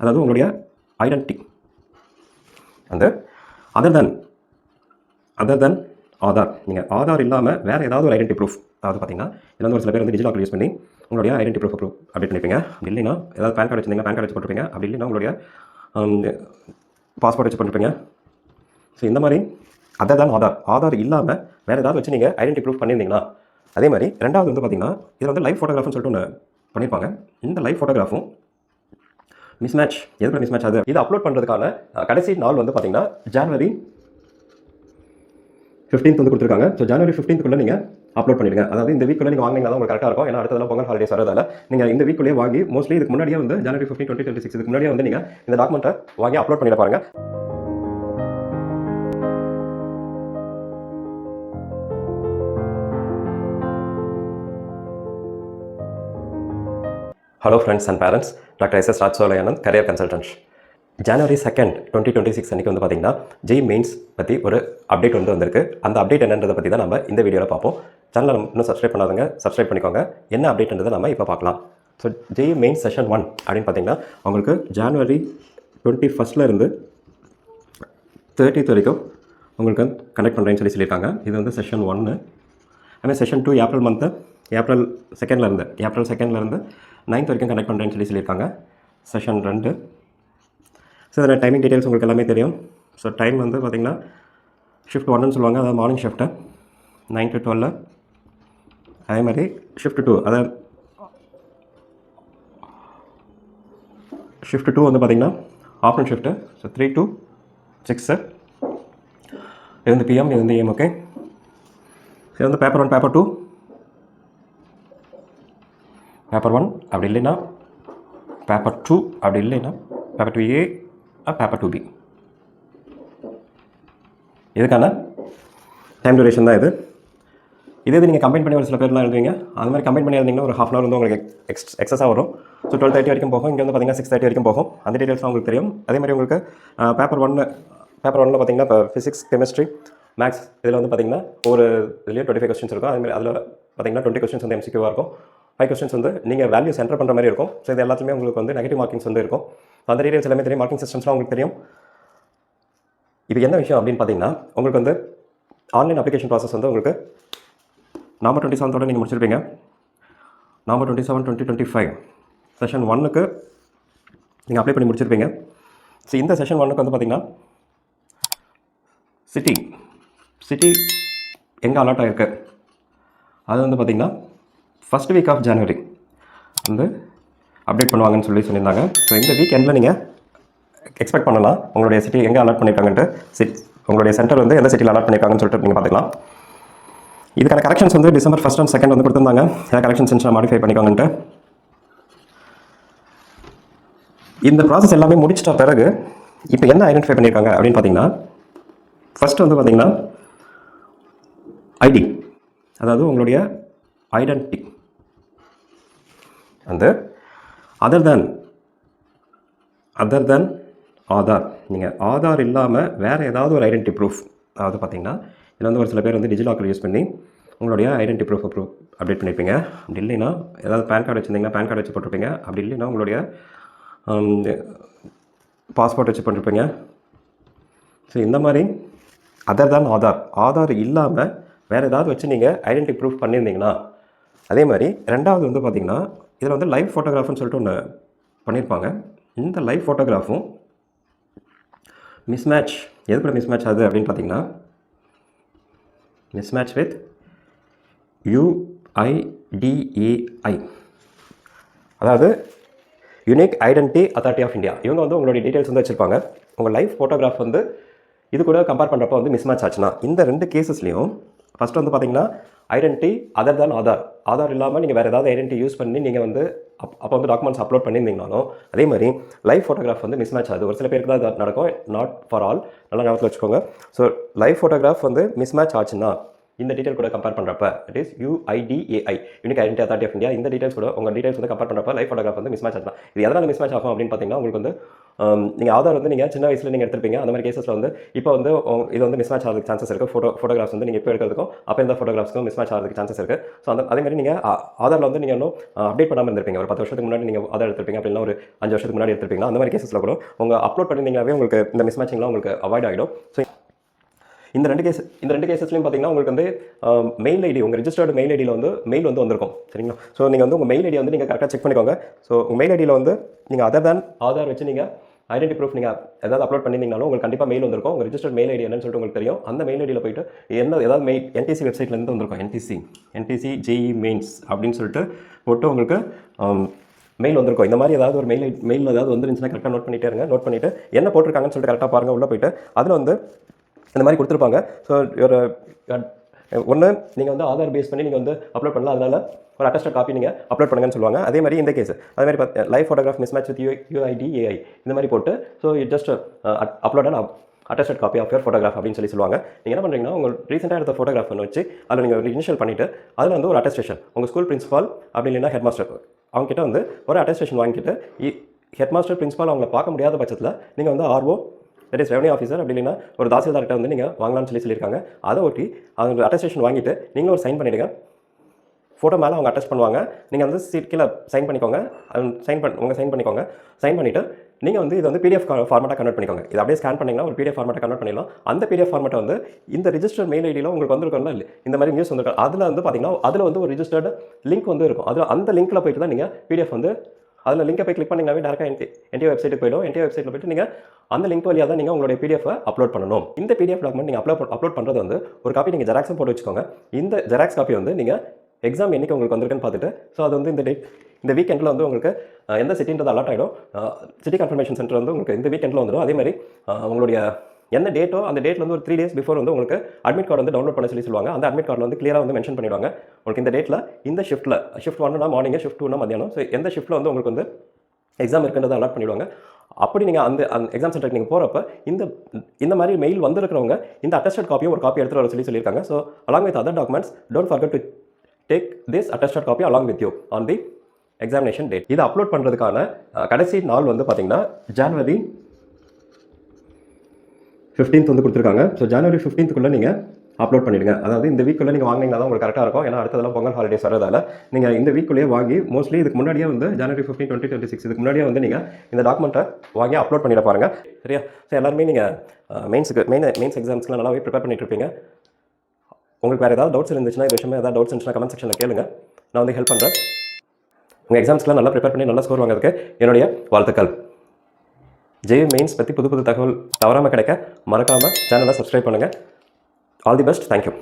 அதாவது உங்களுடைய ஐடென்டிட்டி அந்த other than other than Aadhaar. நீங்கள் ஆதார் இல்லாமல் வேறு ஏதாவது ஒரு ஐடென்டி ப்ரூஃப் அதாவது பார்த்தீங்கன்னா இதில் வந்து ஒரு சில பேர் வந்து டிஜிலாக்கர் யூஸ் பண்ணி உங்களுடைய ஐடென்டி ப்ரூஃப் ப்ரூஃப் அப்டேட் பண்ணிப்பீங்க. அப்படி இல்லைன்னா ஏதாவது பேன் கார்டு வச்சுருந்தீங்க பேன் கார்டு வச்சு போட்டுருப்பீங்க. அப்படி இல்லைன்னா உங்களுடைய um, பாஸ்போர்ட் வச்சு பண்ணிருப்பீங்க ஸோ இந்த மாதிரி அதர் தான் ஆதார் ஆதார் இல்லாமல் வேறு ஏதாவது வச்சு நீங்கள் ஐடென்டி ப்ரூஃப் பண்ணியிருந்தீங்கன்னா அதே மாதிரி ரெண்டாவது வந்து பார்த்தீங்கன்னா இதில் வந்து லைவ் ஃபோட்டோகிராஃப்னு சொல்லிட்டு ஒன்று பண்ணியிருப்பாங்க இந்த லைவ் ஃபோட்டோகிராஃபும் மிஸ் மேட்ச் எதுக்கு மிஸ் மேட்ச் ஆகுது? இது அப்லோட் பண்ணுறதுக்கான கடைசி நாள் வந்து பார்த்தீங்கன்னா ஜனவரி ஃபிஃப்டீன்த் வந்து கொடுத்துருக்காங்க. ஸோ ஜனவரி ஃபிஃப்டீன்த்துக்குள்ளே நீங்கள் அப்லோட் பண்ணிடுங்க. அதாவது இந்த வீக்குள்ளே நீங்கள் வாங்கினீங்கன்னா தான் உங்களுக்கு கரெக்டாக இருக்கும். ஏன்னா அடுத்ததெல்லாம் பொங்கல் ஹாலிடேஸ் வரதால நீங்கள் இந்த வீக்குள்ளே வாங்கி மோஸ்ட்லி இதுக்கு முன்னாடியே வந்து January fifteen twenty twenty six இதுக்கு முன்னாடியே வந்து நீங்கள் இந்த டாக்குமெண்ட்டை வாங்கி அப்லோட் பண்ணிட பாருங்க. Hello friends and parents doctor S S ராஜ்சோலையானந்த் career consultant January second twenty twenty six அன்றைக்கி வந்து பார்த்தீங்கன்னா ஜெய் மெயின்ஸ் பற்றி ஒரு அப்டேட் வந்து வந்திருக்கு. அந்த அப்டேட் என்னன்றதை பற்றி தான் நம்ம இந்த வீடியோவில் பார்ப்போம். சேனலை இன்னும் சப்ஸ்கிரைப் பண்ணாதவங்க சப்ஸ்கிரைப் பண்ணிக்கோங்க. என்ன அப்டேட்ன்றதை நம்ம இப்போ பார்க்கலாம். So JEE main session one அப்படின்னு பார்த்தீங்கன்னா அவங்களுக்கு ஜான்வரி டுவெண்ட்டி ஃபஸ்ட்டில் இருந்து தேர்ட்டித் வரைக்கும் உங்களுக்கு கனெக்ட் பண்ணுறேன்னு சொல்லி சொல்லியிருக்காங்க. இது வந்து செஷன் ஒன்று அதுமாதிரி session two April month April செகண்ட்லேருந்து April செகண்ட்லேருந்து நைன்த் வரைக்கும் கனெக்ட் பண்ணுறேன்னு சொல்லி சொல்லியிருக்காங்க. செஷன் ரெண்டு. ஸோ இதில் டைமிங் டீட்டெயில்ஸ் உங்களுக்கு எல்லாமே தெரியும். ஸோ டைம் வந்து பார்த்திங்கன்னா ஷிஃப்ட் ஒன்னு சொல்லுவாங்க. அதாவது morning shift nine to twelve அதே மாதிரி ஷிஃப்ட் டூ அதாவது ஷிஃப்ட் டூ வந்து பார்த்திங்கன்னா afternoon shift so three to six இது வந்து பிஎம் இது வந்து ஏஎம் ஓகே இது வந்து paper one paper two paper one அப்படி இல்லைன்னா பேப்பர் டூ அப்படி இல்லைன்னா paper two A paper two B இதுக்கான டைம் டியூரேஷன் தான் இது. இதே இது நீங்கள் கம்பைன் பண்ணி ஒரு சில பேர்லாம் எழுதுவீங்க. அந்த மாதிரி கம்பைன் பண்ணி எழுதிங்கன்னா ஒரு ஹாஃப் அன் வந்து உங்களுக்கு எக்ஸ் எக்ஸஸாக வரும். ஸோ டுவெல் தேர்ட்டி வரைக்கும் போகும். இங்கே வந்து பார்த்தீங்கன்னா சிக்ஸ் தேர்ட்டி வரைக்கும் போகும். அந்த டீட்டெயில்ஸ் உங்களுக்கு தெரியும். அதே மாதிரி உங்களுக்கு பேப்பர் ஒன்று பேப்பர் ஒன்னில் பார்த்தீங்கன்னா இப்போ ஃபிசிக்ஸ் கெமிஸ்ட்ரி மேக்ஸ் இதில் வந்து பார்த்தீங்கன்னா ஒரு இதுலேயே டுவெண்ட்டி ஃபைவ் கொஸ்டின்ஸ் இருக்கும். அதே மாதிரி அதில் பார்த்தீங்கன்னா டுவெண்ட்டி கொஸ்டின்ஸ் வந்து எம்சிக்யூவாக இருக்கும். ஃபைவ் கொஸ்டின்ஸ் வந்து நீங்கள் வேல்யூ என்டர் பண்ணுற மாதிரி இருக்கும். ஸோ இது எல்லாத்துலேயுமே உங்களுக்கு வந்து நெகட்டிவ் மார்க்கிங்ஸ் வந்து இருக்கும். அந்த டீடைல்ஸ் எல்லாமே தெரியும். மார்க்கிங் சிஸ்டம்ஸ்லாம் உங்களுக்கு தெரியும். இது என்ன விஷயம் அப்படின்னு பார்த்தீங்கன்னா உங்களுக்கு வந்து ஆன்லைன் அப்ளிகேஷன் ப்ராசஸ் வந்து உங்களுக்கு நாம டுவெண்ட்டி செவன்த்தோட நீங்கள் முடிச்சிருப்பீங்க. நாம twenty seven twenty twenty five session ஒன்னுக்கு நீங்கள் அப்ளை பண்ணி முடிச்சிருப்பீங்க. ஸோ இந்த செஷன் ஒன்னுக்கு வந்து பார்த்தீங்கன்னா சிட்டி சிட்டி எங்கே அலாட் ஆகிருக்கு அது வந்து பார்த்திங்கன்னா ஃபஸ்ட் வீக் ஆஃப் ஜனவரி வந்து அப்டேட் பண்ணுவாங்கன்னு சொல்லி சொல்லியிருந்தாங்க. ஸோ இந்த வீக் எண்டில் நீங்கள் எக்ஸ்பெக்ட் பண்ணலாம். உங்களுடைய சிட்டி எங்கே அலாட் பண்ணியிருக்காங்கன்ட்டு சிட் உங்களுடைய சென்டர் வந்து எந்த சிட்டியில் அலாட் பண்ணியிருக்காங்கன்னு சொல்லிட்டு நீங்கள் பார்த்துக்கலாம். இதுக்கான கரெக்ஷன்ஸ் வந்து டிசம்பர் ஃபஸ்ட் அண்ட் செகண்ட் வந்து கொடுத்துருந்தாங்க. ஏதாவது கரெக்ஷன்ஸ் மாடிஃபை பண்ணிக்கோங்கன்ட்டு. இந்த ப்ராசஸ் எல்லாமே முடிச்சிட்ட பிறகு இப்போ என்ன ஐடென்டிஃபை பண்ணியிருக்காங்க அப்படின்னு பார்த்தீங்கன்னா ஃபஸ்ட்டு வந்து பார்த்தீங்கன்னா ஐடி அதாவது உங்களுடைய ஐடென்டிட்டி அந்த other than other than Aadhaar நீங்கள் ஆதார் இல்லாமல் வேறு ஏதாவது ஒரு ஐடென்டி ப்ரூஃப் அதாவது பார்த்தீங்கன்னா இதில் வந்து ஒரு சில பேர் வந்து டிஜிலாக்கர் யூஸ் பண்ணி உங்களுடைய ஐடென்டி ப்ரூஃப் ப்ரூஃப் அப்டேட் பண்ணியிருப்பீங்க அப்படி இல்லைன்னா ஏதாவது பேன் கார்டு வச்சுருந்தீங்கன்னா பேன் கார்டு வச்சு போட்டிருப்பீங்க. அப்படி இல்லைன்னா உங்களுடைய பாஸ்போர்ட் வச்சு பண்ணிருப்பீங்க ஸோ இந்த மாதிரி அதர் தான் ஆதார் ஆதார் இல்லாமல் வேறு ஏதாவது வச்சு நீங்கள் ஐடென்டி ப்ரூஃப் பண்ணியிருந்தீங்கன்னா அதே மாதிரி ரெண்டாவது வந்து பார்த்திங்கன்னா இதில் வந்து லைவ் ஃபோட்டோகிராஃப்னு சொல்லிட்டு ஒன்று பண்ணியிருப்பாங்க. இந்த லைவ் ஃபோட்டோகிராஃபும் மிஸ்மேட்ச் எது கூட மிஸ்மேட்ச் ஆகுது அப்படின்னு பார்த்தீங்கன்னா மிஸ்மேட்ச் வித் யூஐடிஏஐ அதாவது unique identity authority of India இவங்க வந்து உங்களுடைய டீட்டெயில்ஸ் வந்து வச்சுருப்பாங்க. உங்கள் லைஃப் ஃபோட்டோகிராஃப் வந்து இது கூட கம்பேர் பண்ணுறப்போ வந்து மிஸ்மேட்ச் ஆச்சுன்னா இந்த ரெண்டு கேசஸ்லையும் ஃபஸ்ட்டு வந்து பார்த்தீங்கன்னா ஐடென்டி அதர் தான் ஆதார் ஆதார் இல்லாமல் நீங்கள் வேறு ஏதாவது ஐடென்டி யூஸ் பண்ணி நீங்கள் வந்து அப் அப்போ வந்து டாக்குமெண்ட்ஸ் அப்லோட் பண்ணியிருந்தீங்கனாலும் அதே மாதிரி லைவ் ஃபோட்டோகிராஃப் வந்து மிஸ்மேட்ச் ஆகுது. ஒரு சில பேருக்கு தான் நடக்கும். நாட் ஃபார் ஆல் நல்லா ஞாபகத்தில் வச்சுக்கோங்க. ஸோ லைவ் ஃபோட்டோகிராஃப் வந்து மிஸ் மேட்ச் ஆச்சுன்னா இந்த டீட்டெயில் கூட கம்பேர் பண்ணுறப்ப it is UIDAI unique identity authority of India இந்த டீட்டெயில்ஸ் கூட உங்கள் டீட்டெயில்ஸ் வந்து கம்பேர் பண்ணுறப்ப லைஃப் ஃபோட்டோகிராஃப் வந்து மிஸ்மேட்ச் ஆகலாம் இது எதனால் மிஸ்மேட்ச் ஆகும் அப்படின்னு பார்த்தீங்கன்னா உங்களுக்கு வந்து um, நீங்கள் ஆதார் வந்து நீங்கள் சின்ன வயசில் நீங்கள் எடுத்திருப்பீங்க. அந்த மாதிரி கேசஸில் வந்து இப்போ வந்து இது வந்து மிஸ் மேட்ச் ஆகிறதுக்கு சான்சஸ் இருக்குது ஃபோட்டோ ஃபோட்டோகிராஃப்ஸ் வந்து நீங்கள் இப்போ எடுக்கிறதுக்கும் அப்போ இருந்த ஃபோட்டோகிராஃப்ஸ்க்கும் மிஸ் மேட்ச் ஆகிறதுக்கு சான்சஸ் இருக்குது ஸோ அந்த அதே மாதிரி நீங்கள் ஆதாரில் வந்து நீங்கள் இன்னும் அப்டேட் பண்ணாமல் இருந்திருப்பீங்க. ஒரு பத்து வருஷத்துக்கு முன்னாடி நீங்கள் ஆதார் எடுத்திருப்பீங்க அப்படின்னா ஒரு அஞ்சு வருஷத்துக்கு முன்னாடி எடுத்திருப்பீங்க அந்த மாதிரி கேசஸில் கூட உங்கள் அப்லோட் பண்ணியிருந்தீங்கனாவே உங்களுக்கு இந்த மிஸ் மேட்சிங்லாம் உங்களுக்கு அவாய்ட் ஆகிடும் ஸோ இந்த ரெண்டு கேஸ் இந்த ரெண்டு கேசஸ்லையும் பார்த்தீங்கன்னா உங்களுக்கு வந்து மெயில் ஐடி உங்கள் ரிஜிஸ்டர்டு மெயில் ஐடியில் வந்து மெயில் வந்து வந்திருக்கும். சரிங்களா? ஸோ நீங்கள் வந்து உங்கள் மெயில் ஐடி வந்து நீங்கள் கரெக்டாக செக் பண்ணிக்கோங்க. ஸோ உங்கள் மெயில் ஐடியில் வந்து நீங்கள் அதர் தேன் ஆதார் வச்சு நீங்கள் ஐடென்டி ப்ரூஃப் நீங்கள் ஏதாவது அப்லோட் பண்ணியிருந்தீங்கனாலும் உங்களுக்கு கண்டிப்பாக மெயில் வந்திருக்கும். உங்கள் ரிஜிஸ்டர்ட் மெயில் ஐடி என்னன்னு சொல்லிட்டு உங்களுக்கு தெரியும். அந்த மெயில் ஐடியில் போயிட்டு என்ன ஏதாவது மெயில் என்டிசி வெப்சைட்லேருந்து வந்திருக்கும். என்டிசி என்டிசி ஜேஇ மெயின்ஸ் அப்படின்னு சொல்லிட்டு போட்டு உங்களுக்கு மெயில் வந்திருக்கும். இந்த மாதிரி ஏதாவது ஒரு மெயில் மெயில் ஏதாவது வந்துருந்துச்சுன்னா கரெக்டாக நோட் பண்ணிட்டே இருங்க. நோட் பண்ணிவிட்டு என்ன போட்டிருக்காங்கன்னு சொல்லிட்டு கரெக்டாக பாருங்கள் உள்ளே போயிட்டு அதில் வந்து இந்த மாதிரி கொடுத்துருப்பாங்க. ஸோ ஒரு ஒன்று நீங்கள் வந்து ஆதார் பேஸ் பண்ணி நீங்கள் வந்து அப்லோட் பண்ணலாம். அதனால் ஒரு அட்டஸ்டட் காப்பி நீங்கள் அப்லோட் பண்ணுங்கன்னு சொல்லுவாங்க. அதே மாதிரி இந்த கேஸ் அதே மாதிரி பார்த்து live photograph mismatch with U UID AI இந்த மாதிரி போட்டு so it just upload and attested copy of your photograph அப்படின்னு சொல்லி சொல்லுவாங்க. நீங்கள் என்ன பண்ணுறீங்கன்னா உங்கள் ரீசெண்டாக எடுத்த ஃபோட்டோகிராஃப் ஒன்று வச்சு அதில் நீங்கள் ஒரு இனிஷியல் பண்ணிவிட்டு அதில் வந்து ஒரு அட்டஸ்டேஷன் உங்கள் ஸ்கூல் பிரின்ஸ்பால் அப்படி இல்லைன்னா ஹெட் மாஸ்டர் அவங்ககிட்ட வந்து ஒரு அட்டஸ்டேஷன் வாங்கிட்டு ஹெட் மாஸ்டர் பிரின்ஸ்பால் அவங்கள பார்க்க முடியாத பட்சத்தில் நீங்கள் வந்து ஆர்வம் தட் இஸ் ரெவன்யூ ஆஃபீஸர் அப்படி இல்லைன்னா ஒரு தாசில்தார்கிட்ட வந்து நீங்கள் வாங்கலாம்னு சொல்லி சொல்லியிருக்காங்க. அதை ஒட்டி அவங்க அட்டஸ்டேஷன் வாங்கிட்டு நீங்களும் ஒரு சைன் பண்ணிவிடுங்க ஃபோட்டோ மேலே அவங்க அட்டச் பண்ணுவாங்க. நீங்கள் வந்து சீட் கீழே சைன் பண்ணிக்கோங்க. சைன் பண்ண உங்கள் சைன் பண்ணிக்கோங்க. சைன் பண்ணிவிட்டு நீங்கள் வந்து இது வந்து பிடிஎஃப் ஃபார்மெட்டாக கன்வெர்ட் பண்ணிக்கோங்க. இது அப்படியே ஸ்கேன் பண்ணிங்கன்னா ஒரு பிடிஎஃப் ஃபார்மெட்டாக கன்வெர்ட் பண்ணிடலாம். அந்த பிடிஎஃப் ஃபார்மெட்டை வந்து இந்த ரிஜிஸ்டர் மெயில் ஐடியில் உங்களுக்கு வந்துருக்கோம்ல இல்லை இந்த மாதிரி நியூஸ் வந்திருக்கும். அதில் வந்து பார்த்தீங்கன்னா அதில் வந்து ஒரு ரிஜிஸ்டர்டு லிங்க் வந்து இருக்கும். அதில் அந்த லிங்க்கில் போயிட்டு தான் நீங்கள் பிடிஎஃப் வந்து அதில் லிங்கை போய் கிளிக் பண்ணிங்கனாவே டேரக்டாக என்டி என்டிஏ வெப்சைட்டுக்கு போயிடும். என்டிஏ வெப்சைட்டில் போய்ட்டு நீங்கள் அந்த லிங்க் வழியாக தான் நீங்கள் உங்களுடைய பிடிஎஃப் அப்லோட் பண்ணணும். இந்த பிடிஎஃப் டாக்குமெண்ட் நீங்கள் அப்லோட் அப்லோட் பண்ணுறது வந்து ஒரு காப்பி நீங்கள் ஜெராக்ஸும் போட்டு வச்சுக்கோங்க. இந்த ஜெராக்ஸ் காப்பி வந்து நீங்கள் எக்ஸாம் என்றைக்கு உங்களுக்கு வந்திருக்குன்னு பார்த்துட்டு ஸோ அது வந்து இந்த டேட் இந்த வீக்கெண்டில் வந்து உங்களுக்கு எந்த சிட்டின்றது அலாட் ஆகிடும் சிட்டி கன்ஃபர்மேஷன் சென்டர் வந்து உங்களுக்கு இந்த வீக்கெண்டில் வந்துடும். அதே மாதிரி உங்களுடைய எந்த டேட்டோ அந்த டேட்ல வந்து ஒரு த்ரீ டேஸ் பிஃபோர் வந்து உங்களுக்கு அட்மிட் கார்டு வந்து டவுன்லோட் பண்ண சொல்லி சொல்லுவாங்க. அந்த அட்மிட் கார்டில் வந்து கிளியராக வந்து மென்ஷன் பண்ணிடுவாங்க. உங்களுக்கு இந்த டேட்டில் இந்த ஷிஃப்ட்டில் ஷிஃப்ட் ஒன்னா மார்னிங் ஷிஃப்ட் டூனா மதியானம் ஸோ எந்த ஷிஃப்ட்டில் வந்து உங்களுக்கு வந்து எக்ஸாம் இருக்குன்றதை அலாட் பண்ணிடுவாங்க. அப்படி நீங்கள் அந்த அந்த எக்ஸாம் சென்டருக்கு நீங்கள் போகிறப்ப இந்த இந்த மாதிரி மெயில் வந்திருக்கிறவங்க இந்த அட்டஸ்டட் காப்பியும் ஒரு காப்பி எடுத்துகிட்டு வர சொல்லி சொல்லியிருக்காங்க. So along with other documents don't forget to take this attested copy along with you on the examination date இதை அப்லோட் பண்ணுறதுக்கான கடைசி நாள் வந்து பார்த்தீங்கன்னா ஜான்வரி ஃபிஃப்டீன்த் வந்து கொடுத்துருக்காங்க. ஸோ ஜனவரி ஃபிஃப்டீன்த்துக்குள்ளே நீங்கள் அப்லோட் பண்ணிடுங்க. அதாவது இந்த வீக்குள்ளே நீங்கள் வாங்கினீங்கன்னா தான் உங்களுக்கு கரெக்டாக இருக்கும். ஏன்னா அடுத்ததெல்லாம் பொங்கல் ஹாலிடேஸ் வரதால நீங்கள் இந்த வீக்குள்ளேயே வாங்கி மோஸ்ட்லி இதுக்கு முன்னாடியே வந்து January fifteen twenty twenty six இதுக்கு முன்னாடியே வந்து நீங்கள் இந்த டாக்குமெண்ட்டை வாங்கி அப்லோட் பண்ணிட பாருங்க. சரியா? ஸோ எல்லாருமே நீங்கள் மெயின்ஸுக்கு மெயின் மெயின்ஸ் எக்ஸாம்ஸ்க்குலாம் நல்லாவே ப்ரிப்பேர் பண்ணிட்டு இருப்பீங்க. உங்களுக்கு வேறு ஏதாவது டவுட்ஸ் இருந்துச்சுன்னா இது விஷயமா ஏதாவது டவுட்ஸ் இருந்துச்சுன்னா கமெண்ட் செக்ஷனில் கேளுங்க. நான் வந்து ஹெல்ப் பண்ணுறேன் உங்கள் எக்ஸாம்ஸ்க்குலாம் நல்லா ப்ரிப்பேர் பண்ணி நல்லா ஸ்கோர் வாங்குறதுக்கு என்னுடைய வாழ்த்துக்கள். ஜெய் மெயின்ஸ் பற்றி புது புது தகவல் தவறாமல் கிடைக்க மறக்காமல் சேனலை சப்ஸ்கிரைப் பண்ணுங்கள் ஆல் தி பெஸ்ட் தேங்க்யூ